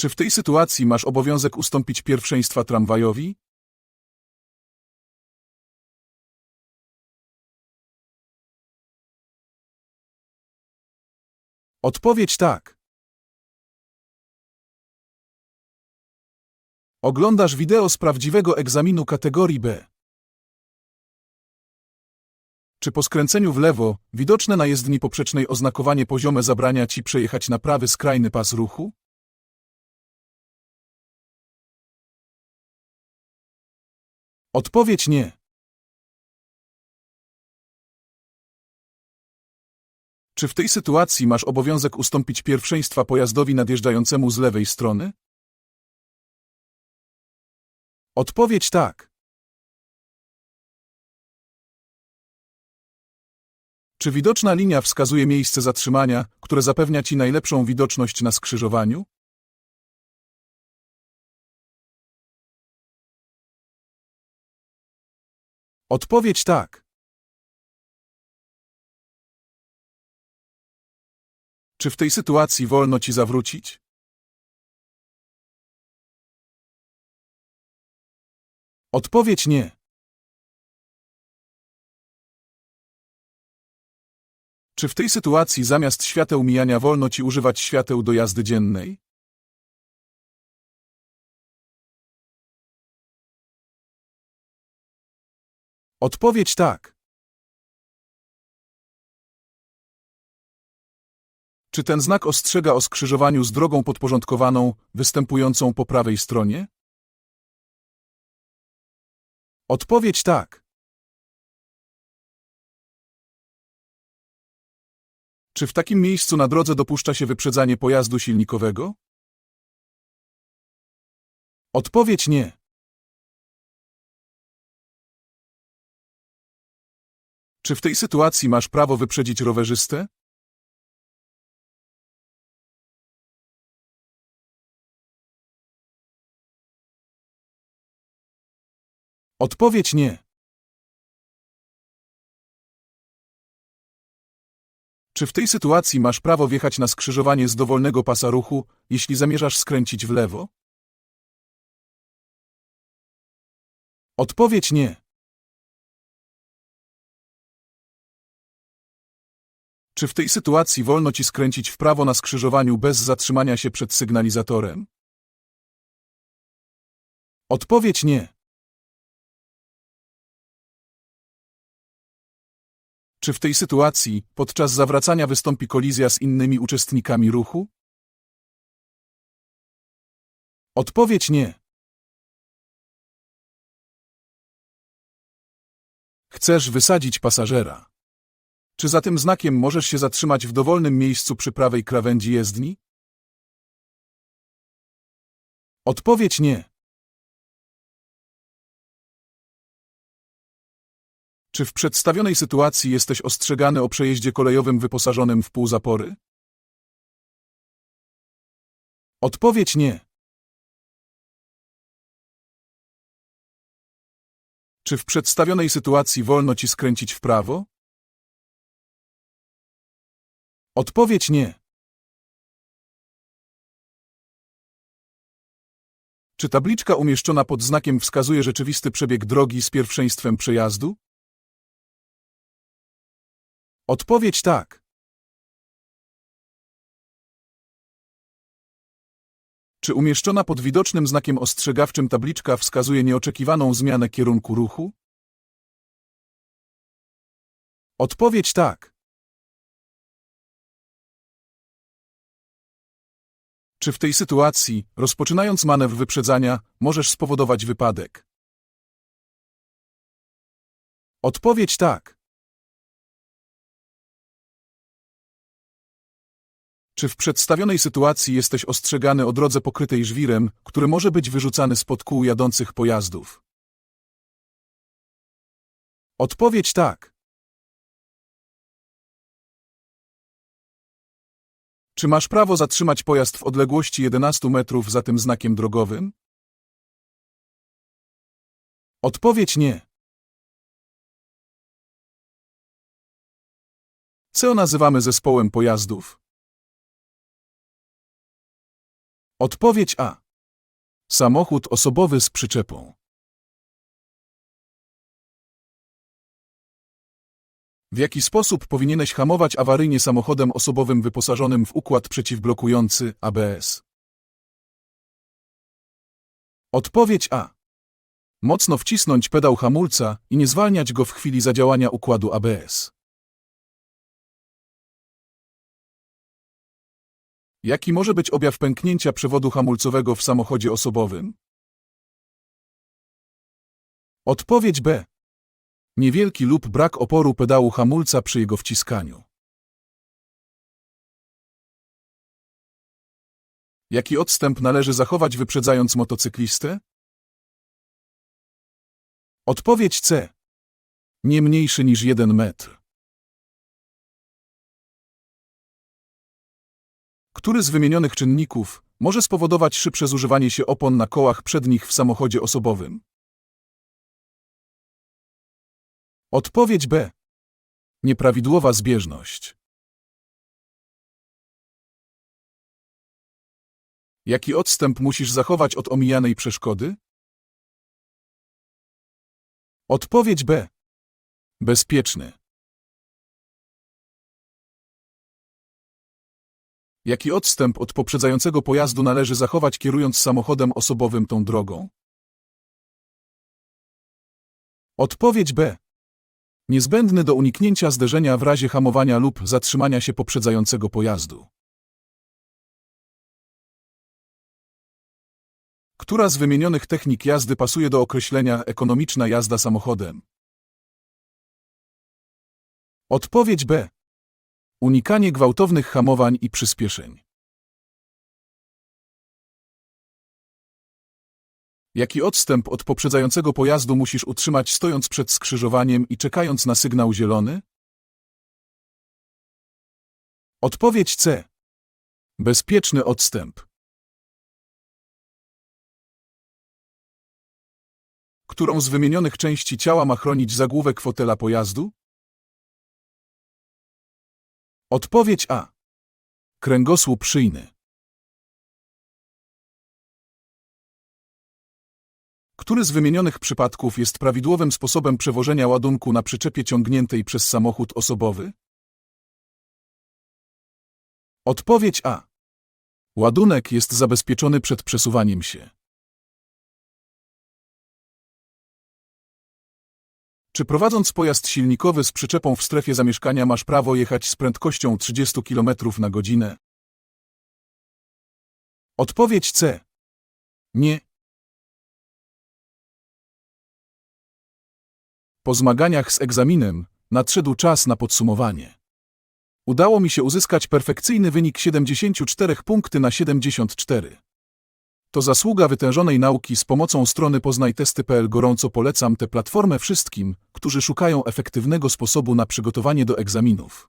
Czy w tej sytuacji masz obowiązek ustąpić pierwszeństwa tramwajowi? Odpowiedź tak. Oglądasz wideo z prawdziwego egzaminu kategorii B. Czy po skręceniu w lewo, widoczne na jezdni poprzecznej oznakowanie poziome zabrania ci przejechać na prawy skrajny pas ruchu? Odpowiedź nie. Czy w tej sytuacji masz obowiązek ustąpić pierwszeństwa pojazdowi nadjeżdżającemu z lewej strony? Odpowiedź tak. Czy widoczna linia wskazuje miejsce zatrzymania, które zapewnia Ci najlepszą widoczność na skrzyżowaniu? Odpowiedź tak. Czy w tej sytuacji wolno Ci zawrócić? Odpowiedź nie. Czy w tej sytuacji zamiast świateł mijania wolno Ci używać świateł do jazdy dziennej? Odpowiedź tak. Czy ten znak ostrzega o skrzyżowaniu z drogą podporządkowaną, występującą po prawej stronie? Odpowiedź tak. Czy w takim miejscu na drodze dopuszcza się wyprzedzanie pojazdu silnikowego? Odpowiedź nie. Czy w tej sytuacji masz prawo wyprzedzić rowerzystę? Odpowiedź nie. Czy w tej sytuacji masz prawo wjechać na skrzyżowanie z dowolnego pasa ruchu, jeśli zamierzasz skręcić w lewo? Odpowiedź nie. Czy w tej sytuacji wolno ci skręcić w prawo na skrzyżowaniu bez zatrzymania się przed sygnalizatorem? Odpowiedź nie. Czy w tej sytuacji, podczas zawracania wystąpi kolizja z innymi uczestnikami ruchu? Odpowiedź nie. Chcesz wysadzić pasażera. Czy za tym znakiem możesz się zatrzymać w dowolnym miejscu przy prawej krawędzi jezdni? Odpowiedź nie. Czy w przedstawionej sytuacji jesteś ostrzegany o przejeździe kolejowym wyposażonym w półzapory? Odpowiedź nie. Czy w przedstawionej sytuacji wolno ci skręcić w prawo? Odpowiedź nie. Czy tabliczka umieszczona pod znakiem wskazuje rzeczywisty przebieg drogi z pierwszeństwem przejazdu? Odpowiedź tak. Czy umieszczona pod widocznym znakiem ostrzegawczym tabliczka wskazuje nieoczekiwaną zmianę kierunku ruchu? Odpowiedź tak. Czy w tej sytuacji, rozpoczynając manewr wyprzedzania, możesz spowodować wypadek? Odpowiedź tak. Czy w przedstawionej sytuacji jesteś ostrzegany o drodze pokrytej żwirem, który może być wyrzucany spod kół jadących pojazdów? Odpowiedź tak. Czy masz prawo zatrzymać pojazd w odległości 11 metrów za tym znakiem drogowym? Odpowiedź nie. Co nazywamy zespołem pojazdów? Odpowiedź A. Samochód osobowy z przyczepą. W jaki sposób powinieneś hamować awaryjnie samochodem osobowym wyposażonym w układ przeciwblokujący ABS? Odpowiedź A. Mocno wcisnąć pedał hamulca i nie zwalniać go w chwili zadziałania układu ABS. Jaki może być objaw pęknięcia przewodu hamulcowego w samochodzie osobowym? Odpowiedź B. Niewielki lub brak oporu pedału hamulca przy jego wciskaniu. Jaki odstęp należy zachować wyprzedzając motocyklistę? Odpowiedź C. Nie mniejszy niż 1 metr. Który z wymienionych czynników może spowodować szybsze zużywanie się opon na kołach przednich w samochodzie osobowym? Odpowiedź B. Nieprawidłowa zbieżność. Jaki odstęp musisz zachować od omijanej przeszkody? Odpowiedź B. Bezpieczny. Jaki odstęp od poprzedzającego pojazdu należy zachować kierując samochodem osobowym tą drogą? Odpowiedź B. Niezbędny do uniknięcia zderzenia w razie hamowania lub zatrzymania się poprzedzającego pojazdu. Która z wymienionych technik jazdy pasuje do określenia ekonomiczna jazda samochodem? Odpowiedź B. Unikanie gwałtownych hamowań i przyspieszeń. Jaki odstęp od poprzedzającego pojazdu musisz utrzymać stojąc przed skrzyżowaniem i czekając na sygnał zielony? Odpowiedź C. Bezpieczny odstęp. Którą z wymienionych części ciała ma chronić zagłówek fotela pojazdu? Odpowiedź A. Kręgosłup szyjny. Który z wymienionych przypadków jest prawidłowym sposobem przewożenia ładunku na przyczepie ciągniętej przez samochód osobowy? Odpowiedź A. Ładunek jest zabezpieczony przed przesuwaniem się. Czy prowadząc pojazd silnikowy z przyczepą w strefie zamieszkania masz prawo jechać z prędkością 30 km na godzinę? Odpowiedź C. Nie. Po zmaganiach z egzaminem nadszedł czas na podsumowanie. Udało mi się uzyskać perfekcyjny wynik 74 punkty na 74. To zasługa wytężonej nauki z pomocą strony poznajtesty.pl gorąco polecam tę platformę wszystkim, którzy szukają efektywnego sposobu na przygotowanie do egzaminów.